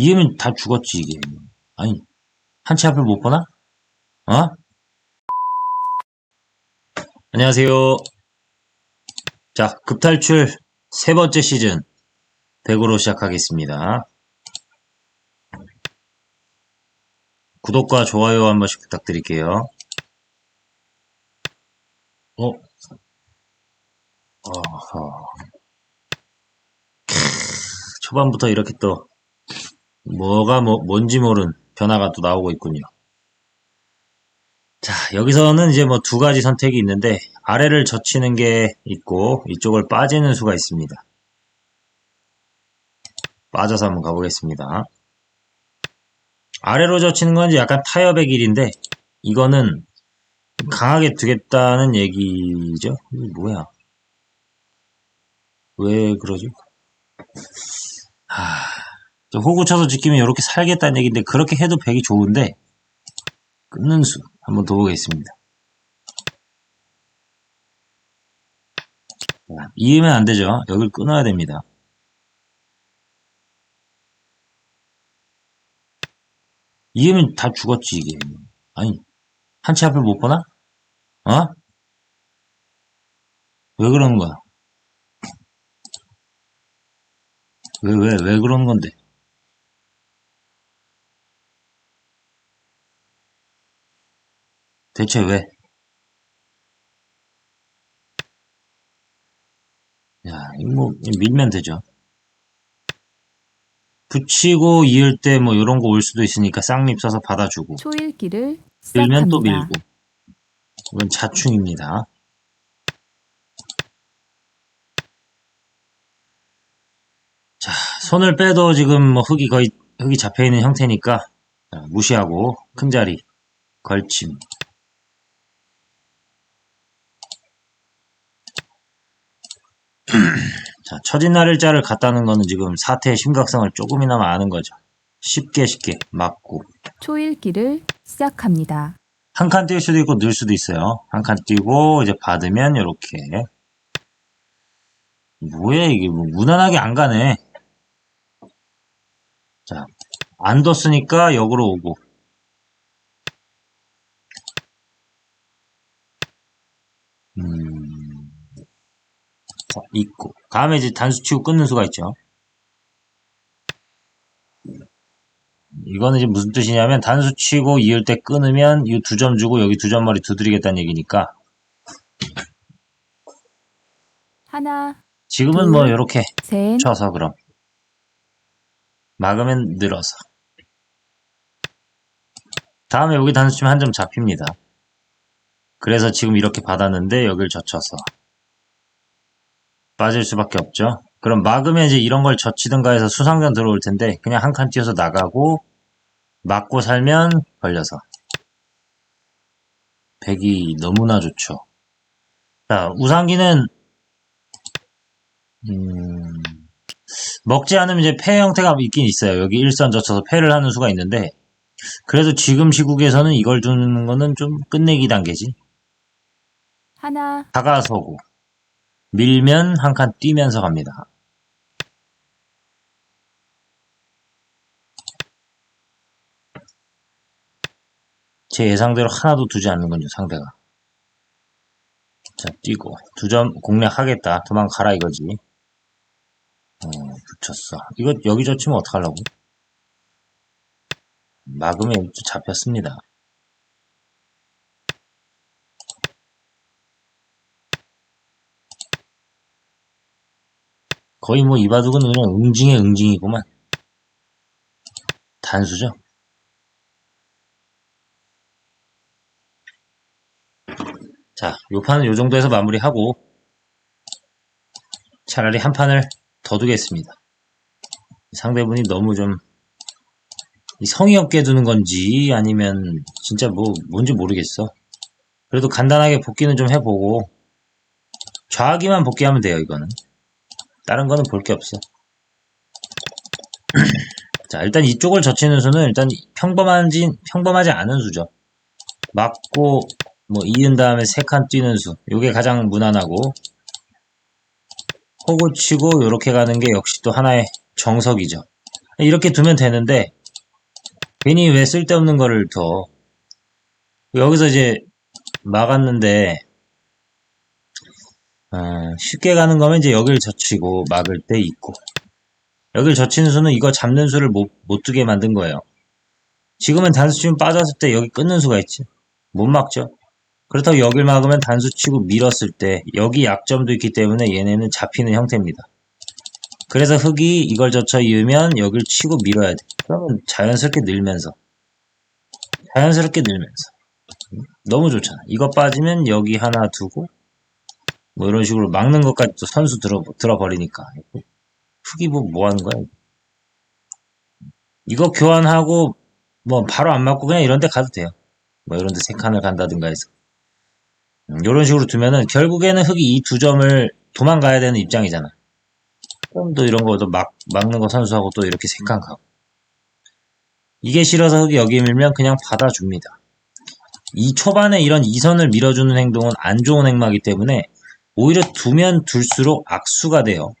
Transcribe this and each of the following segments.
이기면 다 죽었지, 이게. 아니, 한치 앞을 못 보나? 어? 안녕하세요. 자, 급탈출 세 번째 시즌 100으로 시작하겠습니다. 구독과 좋아요 한 번씩 부탁드릴게요. 어? 어허. 크, 초반부터 이렇게 또 뭐가 뭐, 뭔지 모른 변화가 또 나오고 있군요. 자, 여기서는 이제 뭐 두 가지 선택이 있는데 아래를 젖히는 게 있고 이쪽을 빠지는 수가 있습니다. 빠져서 한번 가보겠습니다. 아래로 젖히는 건 이제 약간 타협의 길인데 이거는 강하게 두겠다는 얘기죠. 이게 뭐야? 왜 그러지? 하... 호구 쳐서 지키면 이렇게 살겠다는 얘기인데 그렇게 해도 백이 좋은데 끊는 수 한번 더 보겠습니다. 이으면 안 되죠. 여길 끊어야 됩니다. 이으면 다 죽었지 이게. 아니 한 치 앞을 못 보나? 어? 왜 그러는 거야? 왜, 왜, 왜 그러는 건데? 대체 왜? 야, 이거 뭐, 밀면 되죠. 붙이고 이을 때 뭐 이런 거 올 수도 있으니까 쌍립 써서 받아주고 초읽기를 밀면 또. 밀고 이건 자충입니다. 자, 손을 빼도 지금 뭐 흙이 거의 흙이 잡혀 있는 형태니까 자, 무시하고 큰 자리 걸침. 자, 처진 날일 자를 갖다는 거는 지금 사태의 심각성을 조금이나마 아는 거죠. 쉽게 쉽게 맞고 초읽기를 시작합니다. 한 칸 뛸 수도 있고 늘 수도 있어요. 한 칸 뛰고 이제 받으면 이렇게 뭐야 이게 뭐 무난하게 안 가네. 자, 안 뒀으니까 역으로 오고 자, 있고 다음에 이제 단수 치고 끊는 수가 있죠. 이거는 이제 무슨 뜻이냐면 단수 치고 이을 때 끊으면 이 두 점 주고 여기 두 점 머리 두드리겠다는 얘기니까 하나, 지금은 뭐 둘. 이렇게 셋, 쳐서 그럼 막으면 늘어서 다음에 여기 단수 치면 한 점 잡힙니다. 그래서 지금 이렇게 받았는데 여길 젖혀서 빠질 수밖에 없죠. 그럼 막으면 이제 이런 걸 젖히든가 해서 수상전 들어올 텐데 그냥 한 칸 뛰어서 나가고 막고 살면 걸려서 백이 너무나 좋죠. 자 우상기는 음, 먹지 않으면 이제 패 형태가 있긴 있어요. 여기 일선 젖혀서 패를 하는 수가 있는데 그래도 지금 시국에서는 이걸 두는 거는 좀 끝내기 단계지. 하나, 다가서고 밀면 한 칸 뛰면서 갑니다. 제 예상대로 하나도 두지 않는군요, 상대가. 자, 뛰고. 두 점 공략하겠다. 도망가라 이거지. 어, 붙였어. 이거 여기 젖히면 어떡하려고? 막으면 또 잡혔습니다. 거의 뭐 이 바둑은 그냥 응징의 응징이구만. 단수죠. 자, 요 판은 요 정도에서 마무리하고 차라리 한 판을 더 두겠습니다. 상대분이 너무 좀이 성의 없게 두는 건지 아니면 진짜 뭐 뭔지 모르겠어. 그래도 간단하게 복귀는 좀 해보고 좌기만 복귀하면 돼요 이거는. 다른 거는 볼 게 없어. 자, 일단 이쪽을 젖히는 수는 일단 평범한지, 평범하지 않은 수죠. 맞고, 뭐, 이은 다음에 세 칸 뛰는 수. 요게 가장 무난하고, 호구 치고, 요렇게 가는 게 역시 또 하나의 정석이죠. 이렇게 두면 되는데 괜히 왜 쓸데없는 거를 더 여기서 이제 막았는데 어, 쉽게 가는 거면 이제 여기를 젖히고 막을 때 있고 여기를 젖히는 수는 이거 잡는 수를 못, 못 두게 만든 거예요. 지금은 단수 치면 빠졌을 때 여기 끊는 수가 있지. 못 막죠. 그렇다고 여길 막으면 단수 치고 밀었을 때 여기 약점도 있기 때문에 얘네는 잡히는 형태입니다. 그래서 흙이 이걸 젖혀 이으면 여길 치고 밀어야 돼. 그러면 자연스럽게 늘면서 자연스럽게 늘면서 너무 좋잖아. 이거 빠지면 여기 하나 두고 뭐 이런 식으로 막는 것까지 또 선수 들어 들어버리니까 흙이 뭐, 뭐 하는 거야? 이거 교환하고 뭐 바로 안 맞고 그냥 이런 데 가도 돼요. 뭐 이런 데 세 칸을 간다든가 해서 이런 식으로 두면은 결국에는 흙이 이 두 점을 도망가야 되는 입장이잖아. 그럼 또 이런 거도 막, 막는 거 선수하고 또 이렇게 세칸 가고. 이게 싫어서 흙이 여기 밀면 그냥 받아줍니다. 이 초반에 이런 이선을 밀어주는 행동은 안 좋은 행마기 때문에 오히려 두면 둘수록 악수가 돼요.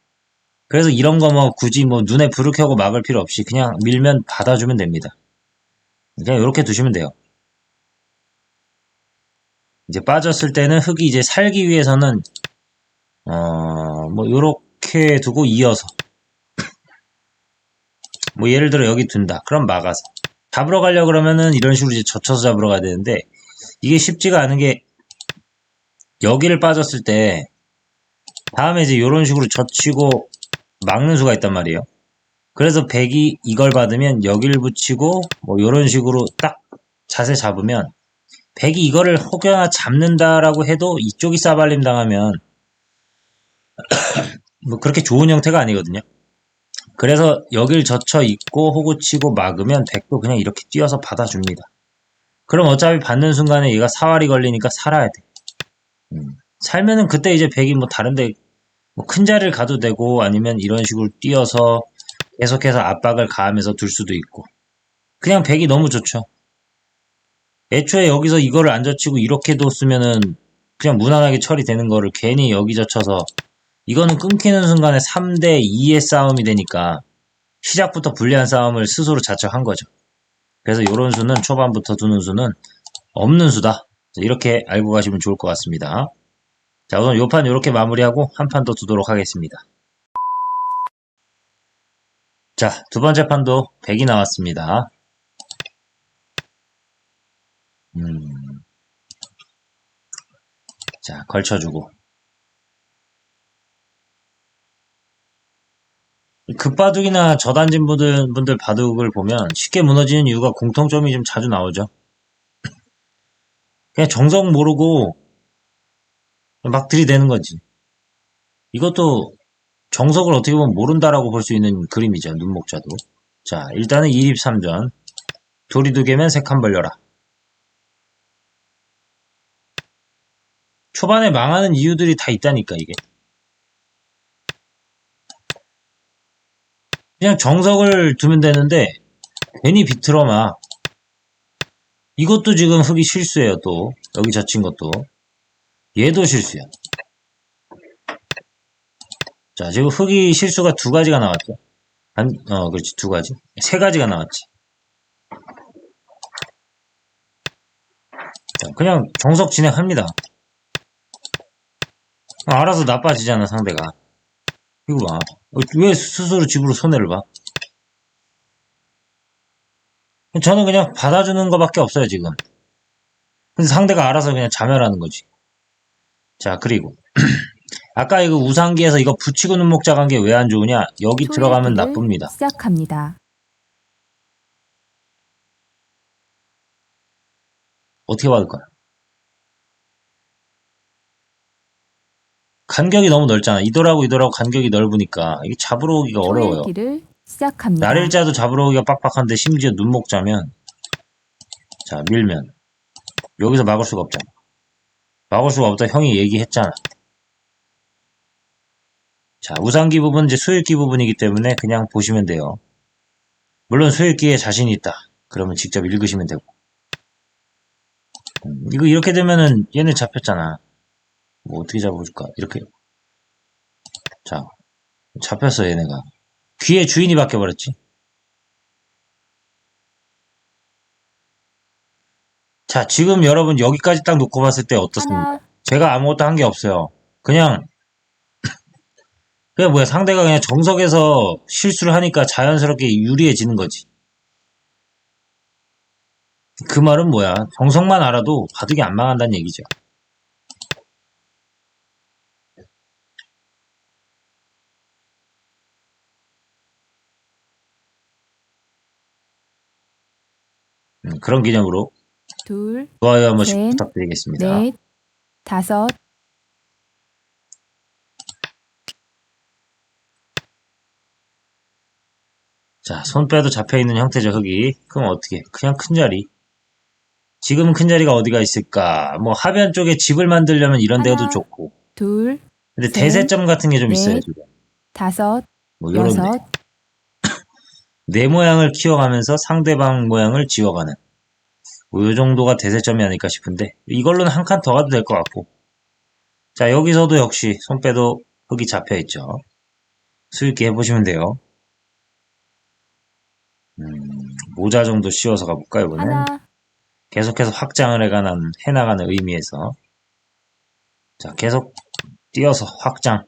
그래서 이런 거 뭐 굳이 뭐 눈에 불을 켜고 막을 필요 없이 그냥 밀면 받아주면 됩니다. 그냥 이렇게 두시면 돼요. 이제 빠졌을 때는 흙이 이제 살기 위해서는 어뭐 요렇게 두고 이어서 뭐 예를 들어 여기 둔다. 그럼 막아서 잡으러 가려 그러면은 이런 식으로 이제 젖혀서 잡으러 가야 되는데 이게 쉽지가 않은 게 여기를 빠졌을 때 다음에 이제 이런 식으로 젖히고 막는 수가 있단 말이에요. 그래서 백이 이걸 받으면 여기를 붙이고 뭐 이런 식으로 딱 자세 잡으면 백이 이거를 혹여나 잡는다라고 해도 이쪽이 싸발림 당하면 뭐 그렇게 좋은 형태가 아니거든요. 그래서 여길 젖혀 있고 호구 치고 막으면 백도 그냥 이렇게 뛰어서 받아줍니다. 그럼 어차피 받는 순간에 얘가 사활이 걸리니까 살아야 돼. 음, 살면은 그때 이제 백이 뭐 다른데 뭐 큰 자리를 가도 되고 아니면 이런 식으로 뛰어서 계속해서 압박을 가하면서 둘 수도 있고 그냥 백이 너무 좋죠. 애초에 여기서 이거를 안 젖히고 이렇게 뒀으면은 그냥 무난하게 처리되는 거를 괜히 여기 젖혀서 이거는 끊기는 순간에 3대 2의 싸움이 되니까 시작부터 불리한 싸움을 스스로 자책한 거죠. 그래서 이런 수는 초반부터 두는 수는 없는 수다. 이렇게 알고 가시면 좋을 것 같습니다. 자, 우선 요 판 이렇게 마무리하고 한 판 더 두도록 하겠습니다. 자, 두 번째 판도 100이 나왔습니다. 음. 자, 걸쳐주고. 급바둑이나 저단진 분들, 분들 바둑을 보면 쉽게 무너지는 이유가 공통점이 좀 자주 나오죠. 그냥 정석 모르고 막 들이대는 거지. 이것도 정석을 어떻게 보면 모른다라고 볼 수 있는 그림이죠. 눈목자도. 자, 일단은 2립 3전. 돌이 두 개면 세 칸 벌려라. 초반에 망하는 이유들이 다 있다니까, 이게. 그냥 정석을 두면 되는데, 괜히 비틀어 막. 이것도 지금 흙이 실수예요, 또. 여기 젖힌 것도. 얘도 실수야. 자, 지금 흙이 실수가 두 가지가 나왔죠. 한, 어, 그렇지, 두 가지. 세 가지가 나왔지. 자, 그냥 정석 진행합니다. 아, 알아서 나빠지잖아, 상대가. 이거 봐. 어, 왜 스스로 집으로 손해를 봐? 저는 그냥 받아주는 것밖에 없어요, 지금. 근데 상대가 알아서 그냥 자멸하는 거지. 자, 그리고. 아까 이거 우상기에서 이거 붙이고 눈목자 간게왜안 좋으냐? 여기 들어가면 나쁩니다. 시작합니다. 어떻게 받을 거야? 간격이 너무 넓잖아. 이돌하고 이돌하고 간격이 넓으니까 이게 잡으러 오기가 어려워요. 초읽기를 시작합니다. 날일자도 잡으러 오기가 빡빡한데 심지어 눈목 자면 자 밀면 여기서 막을 수가 없잖아. 막을 수가 없다 형이 얘기했잖아. 자 우상기 부분 이제 수일기 부분이기 때문에 그냥 보시면 돼요. 물론 수일기에 자신이 있다. 그러면 직접 읽으시면 되고. 음, 이거 이렇게 되면은 얘는 잡혔잖아. 뭐 어떻게 잡아줄까? 이렇게. 자 잡혔어 얘네가. 귀의 주인이 바뀌어버렸지. 자, 지금 여러분 여기까지 딱 놓고 봤을 때 어떻습니까? 제가 아무것도 한 게 없어요. 그냥, 그냥 뭐야, 상대가 그냥 정석에서 실수를 하니까 자연스럽게 유리해지는 거지. 그 말은 뭐야, 정석만 알아도 바둑이 안 망한다는 얘기죠. 그런 기념으로 둘, 좋아요 한 번씩 셋, 부탁드리겠습니다. 넷, 다섯, 자, 손 빼도 잡혀있는 형태죠, 흙이. 그럼 어떻게? 그냥 큰 자리. 지금은 큰 자리가 어디가 있을까? 뭐, 하변 쪽에 집을 만들려면 이런 데도 좋고. 둘, 근데 셋, 대세점 같은 게좀 넷, 있어요, 지금. 다섯, 뭐. 여섯, 내 모양을 키워가면서 상대방 모양을 지워가는. 뭐, 요 정도가 대세점이 아닐까 싶은데, 이걸로는 한 칸 더 가도 될 것 같고. 자, 여기서도 역시 손 빼도 흙이 잡혀있죠. 수있게 해보시면 돼요. 음, 모자 정도 씌워서 가볼까요, 이번엔? 계속해서 확장을 해가는, 해나가는 의미에서. 자, 계속 뛰어서 확장.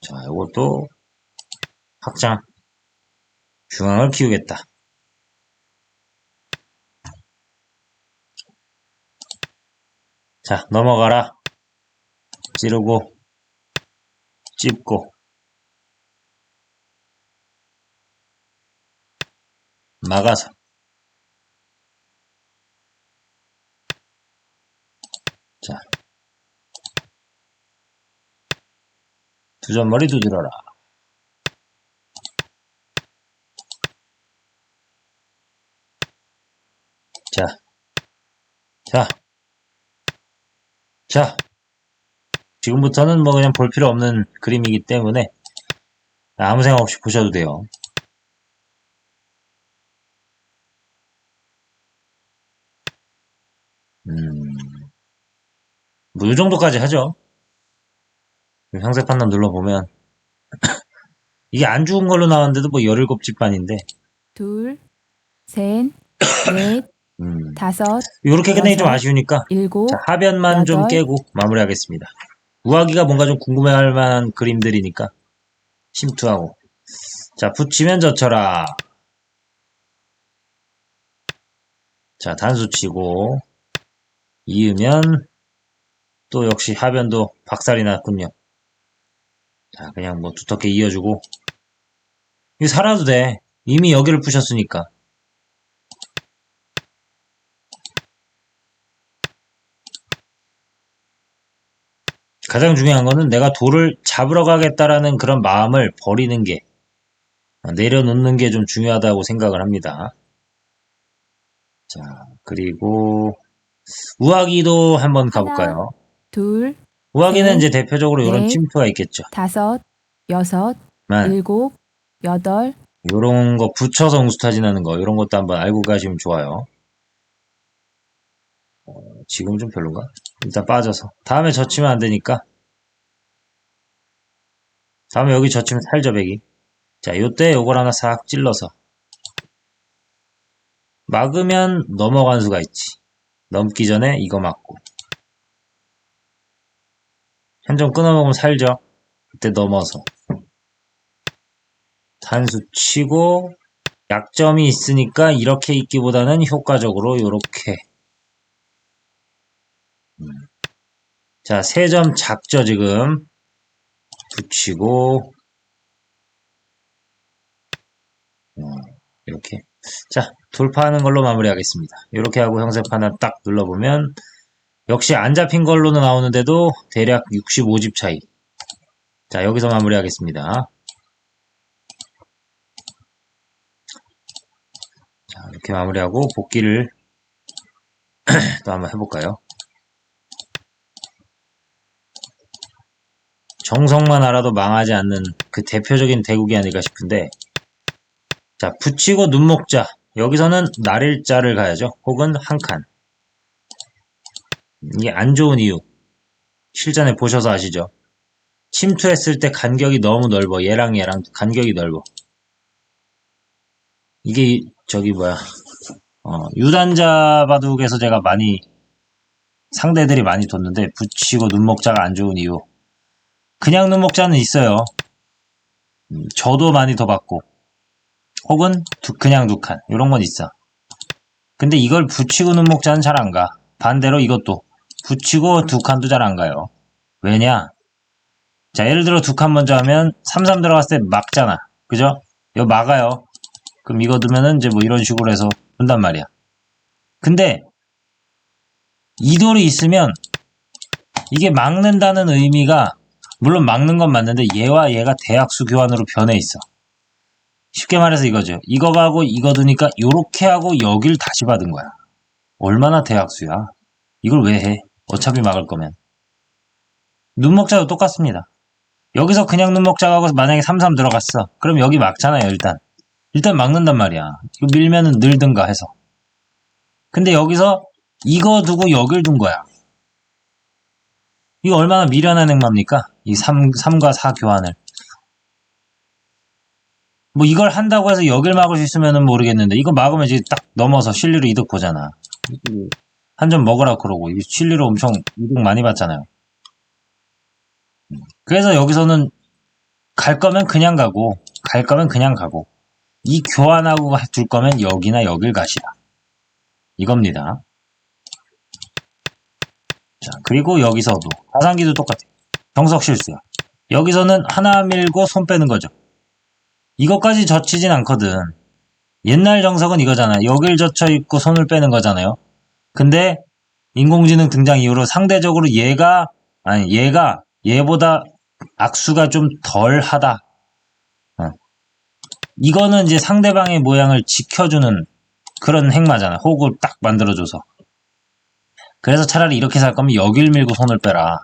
자, 이것도 확장. 중앙을 키우겠다. 자, 넘어가라. 찌르고, 찝고, 막아서. 자. 두 점머리 두드려라. 자. 자. 자. 지금부터는 뭐 그냥 볼 필요 없는 그림이기 때문에 아무 생각 없이 보셔도 돼요. 음, 뭐, 이 정도까지 하죠. 상세 판단 눌러보면, 이게 안 죽은 걸로 나왔는데도 뭐 17집반인데, 둘, 셋, 넷, 음, 다섯, 요렇게 끝내기 좀 여섯, 아쉬우니까, 일곱, 자, 하변만 좀 여덟. 깨고 마무리하겠습니다. 우아기가 뭔가 좀 궁금해할 만한 그림들이니까, 침투하고. 자, 붙이면 젖혀라. 자, 단수 치고, 이으면, 또 역시 하변도 박살이 났군요. 자, 그냥 뭐 두텁게 이어주고. 이거 살아도 돼. 이미 여기를 부셨으니까. 가장 중요한 거는 내가 돌을 잡으러 가겠다라는 그런 마음을 버리는 게, 어, 내려놓는 게 좀 중요하다고 생각을 합니다. 자, 그리고, 우아기도 한번 가볼까요? 둘, 우아기는 셋, 이제 대표적으로 이런 넷. 침투가 있겠죠. 다섯, 여섯, 만, 일곱, 여덟, 요런 거 붙여서 웅수타진하는 거, 이런 것도 한번 알고 가시면 좋아요. 어, 지금 좀 별론가? 일단 빠져서. 다음에 젖히면 안 되니까. 다음에 여기 젖히면 살저배기. 자, 요때 요걸 하나 싹 찔러서. 막으면 넘어간 수가 있지. 넘기 전에 이거 맞고. 한 점 끊어먹으면 살죠. 그때 넘어서. 단수 치고, 약점이 있으니까 이렇게 있기보다는 효과적으로 요렇게. 음. 자, 세 점 작죠, 지금. 붙이고, 어, 이렇게. 자, 돌파하는 걸로 마무리하겠습니다. 이렇게 하고 형세판 하나 딱 눌러보면, 역시 안 잡힌 걸로는 나오는데도 대략 65집 차이. 자, 여기서 마무리하겠습니다. 자, 이렇게 마무리하고 복귀를 또 한번 해볼까요? 정성만 알아도 망하지 않는 그 대표적인 대국이 아닐까 싶은데 자 붙이고 눈목자 여기서는 날일자를 가야죠 혹은 한 칸 이게 안 좋은 이유. 실전에 보셔서 아시죠? 침투했을 때 간격이 너무 넓어. 얘랑 얘랑 간격이 넓어. 이게 이- 저기 뭐야. 어, 유단자 바둑에서 제가 많이 상대들이 많이 뒀는데 붙이고 눈목자가 안 좋은 이유. 그냥 눈목자는 있어요. 음, 저도 많이 더 받고. 혹은 두- 그냥 두 칸. 이런 건 있어. 근데 이걸 붙이고 눈목자는 잘 안 가. 반대로 이것도 붙이고 두 칸도 잘 안 가요 왜냐 자 예를 들어 두 칸 먼저 하면 3-3 들어갔을 때 막잖아 그죠? 이거 막아요 그럼 이거 두면은 이제 뭐 이런 식으로 해서 본단 말이야. 근데 이 돌이 있으면 이게 막는다는 의미가 물론 막는 건 맞는데 얘와 얘가 대학수 교환으로 변해 있어. 쉽게 말해서 이거죠. 이거 가고 이거 두니까 요렇게 하고 여길 다시 받은 거야. 얼마나 대학수야. 이걸 왜 해? 어차피 막을 거면. 눈목자도 똑같습니다. 여기서 그냥 눈목자 가고 만약에 3-3 들어갔어. 그럼 여기 막잖아요, 일단. 일단 막는단 말이야. 이거 밀면은 늘든가 해서. 근데 여기서 이거 두고 여길 둔 거야. 이거 얼마나 미련한 행마입니까? 이 3, 3과 4 교환을. 뭐 이걸 한다고 해서 여길 막을 수 있으면은 모르겠는데 이거 막으면 이제 딱 넘어서 실리로 이득 보잖아. 한 점 먹으라 그러고 이게 실리로 엄청 이득 많이 받잖아요. 그래서 여기서는 갈 거면 그냥 가고 갈 거면 그냥 가고 이 교환하고 둘 거면 여기나 여길 가시라. 이겁니다. 자, 그리고 여기서도 가상기도 똑같아요. 정석 실수야. 여기서는 하나 밀고 손 빼는 거죠. 이것까지 젖히진 않거든. 옛날 정석은 이거잖아. 여길 젖혀 있고 손을 빼는 거잖아요. 근데 인공지능 등장 이후로 상대적으로 얘가 아니 얘가 얘보다 악수가 좀 덜하다. 이거는 이제 상대방의 모양을 지켜주는 그런 행마잖아. 호흡을 딱 만들어줘서. 그래서 차라리 이렇게 살 거면 여길 밀고 손을 빼라.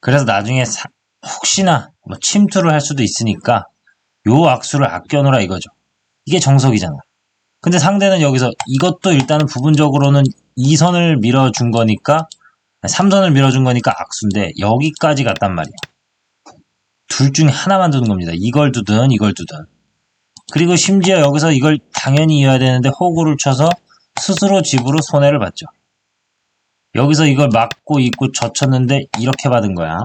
그래서 나중에 사- 혹시나 뭐 침투를 할 수도 있으니까 요 악수를 아껴놓으라 이거죠. 이게 정석이잖아. 근데 상대는 여기서 이것도 일단은 부분적으로는 2선을 밀어준 거니까 3선을 밀어준 거니까 악수인데 여기까지 갔단 말이야. 둘 중에 하나만 두는 겁니다. 이걸 두든 이걸 두든. 그리고 심지어 여기서 이걸 당연히 이어야 되는데 호구를 쳐서 스스로 집으로 손해를 봤죠. 여기서 이걸 막고 있고 젖혔는데 이렇게 받은 거야.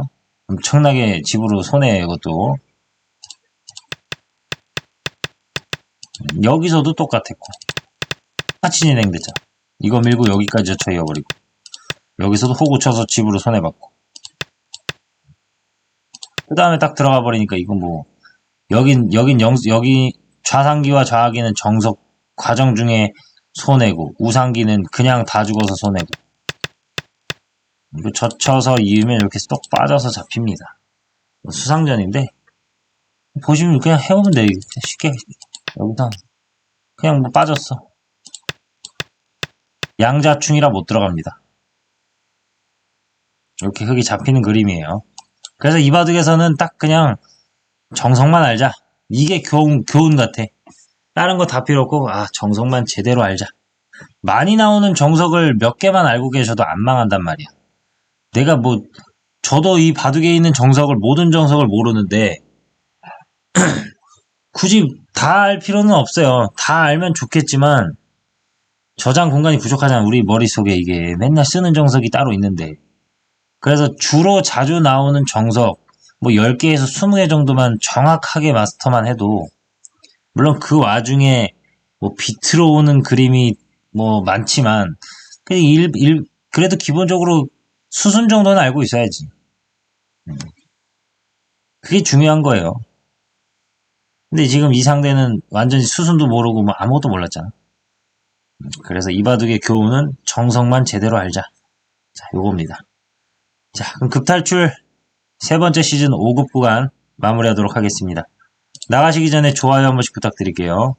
엄청나게 집으로 손해 이것도. 여기서도 똑같았고. 같이 진행되죠. 이거 밀고 여기까지 젖혀 이어버리고. 여기서도 호구 쳐서 집으로 손해봤고. 그 다음에 딱 들어가 버리니까 이거 뭐 여긴 여긴 영 여기 좌상기와 좌하기는 정석 과정 중에 손해고 우상기는 그냥 다 죽어서 손해고 이거 젖혀서 이으면 이렇게 쏙 빠져서 잡힙니다. 뭐 수상전인데 보시면 그냥 해보면 돼 쉽게 여기서 그냥 뭐 빠졌어 양자충이라 못 들어갑니다. 이렇게 흙이 잡히는 그림이에요. 그래서 이 바둑에서는 딱 그냥 정석만 알자. 이게 교훈, 교훈 같아. 다른 거 다 필요 없고, 아, 정석만 제대로 알자. 많이 나오는 정석을 몇 개만 알고 계셔도 안 망한단 말이야. 내가 뭐, 저도 이 바둑에 있는 정석을, 모든 정석을 모르는데, 굳이 다 알 필요는 없어요. 다 알면 좋겠지만, 저장 공간이 부족하잖아. 우리 머릿속에 이게 맨날 쓰는 정석이 따로 있는데. 그래서 주로 자주 나오는 정석, 뭐 10개에서 20개 정도만 정확하게 마스터만 해도, 물론 그 와중에 뭐 비트로 오는 그림이 뭐 많지만, 그 일, 일, 그래도 기본적으로 수순 정도는 알고 있어야지. 음. 그게 중요한 거예요. 근데 지금 이 상대는 완전히 수순도 모르고 뭐 아무것도 몰랐잖아. 음, 그래서 이 바둑의 교훈은 정석만 제대로 알자. 자, 요겁니다. 자, 그럼 급탈출 세 번째 시즌 5급 구간 마무리하도록 하겠습니다. 나가시기 전에 좋아요 한 번씩 부탁드릴게요.